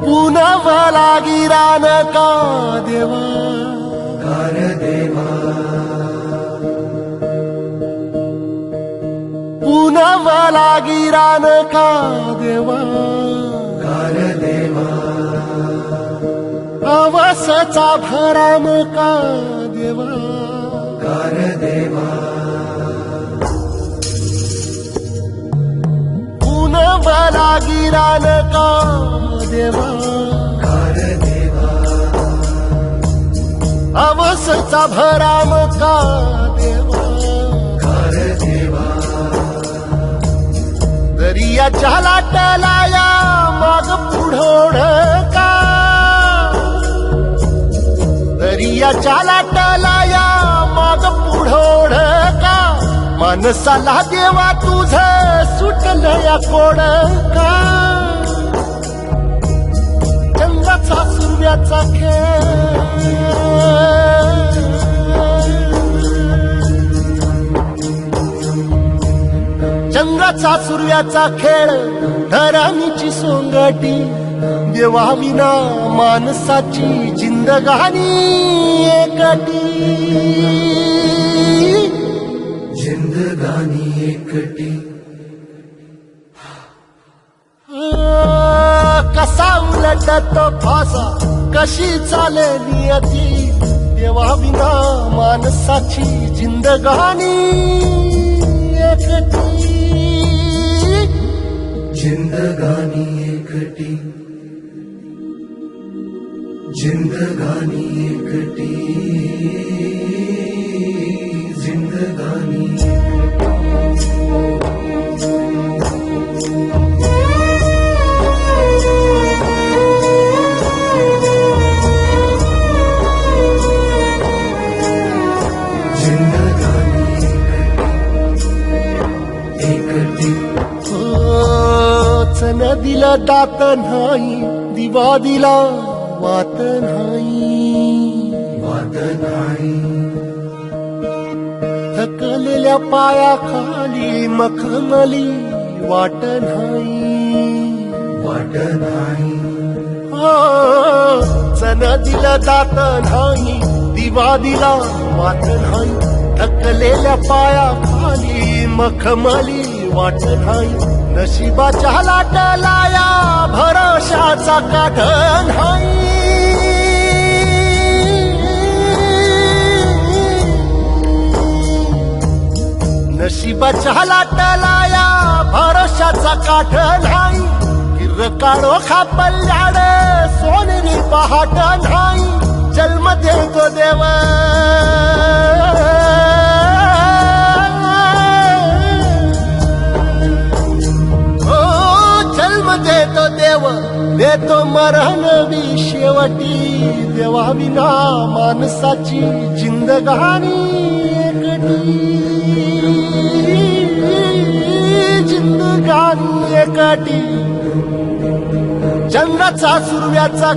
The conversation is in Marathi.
पुनवला गिरान का देवा? कार देवा। गिरान का देवा? कार देवा। अवसचा भराम का देवा? कार देवा। पुनवला गिरान का देवा अवसचा भराम का देवा कार लाटाला या माग पुढोड का दरियाच्या लाटलाया माग पुढोड का माणसाला देवा तुझ सुटल या कोड का? चंद्राचा सूर्याचा खेळ. चंद्राचा सूर्याचा खेळ धराणीची सोंगटी. देवा विना माणसाची जिंदगानी एकटी. जिंदगानी एकटी. कसा उलटत फासा कशी चाले नियती देवा विना माणसाची जिंदगानी एकटी. जिंदगानी एकटी. जिंदगानी एकटी. दात नाही दिवा दिला वात नाही थकलेल्या पायाखाली मखमली वाट नाही वाट नाही चन दिला दात नाही दिवा दिला वाट नाही थकलेल्या पायाखाली मखमली वाट नाही नशिबाच्या लाटलाया भरोशाचा काठ नाही नशिबाच्या लाटलाया भरोशाचा काठ नाही किर काढो खापल्याड सोनेरी पहाट नाही जन्म देतो देव. मरण शेवटी देवा विना माणसाची जिंदगानी एकटी. जिंदगानी एकटी. चंद्राचा सूर्याचा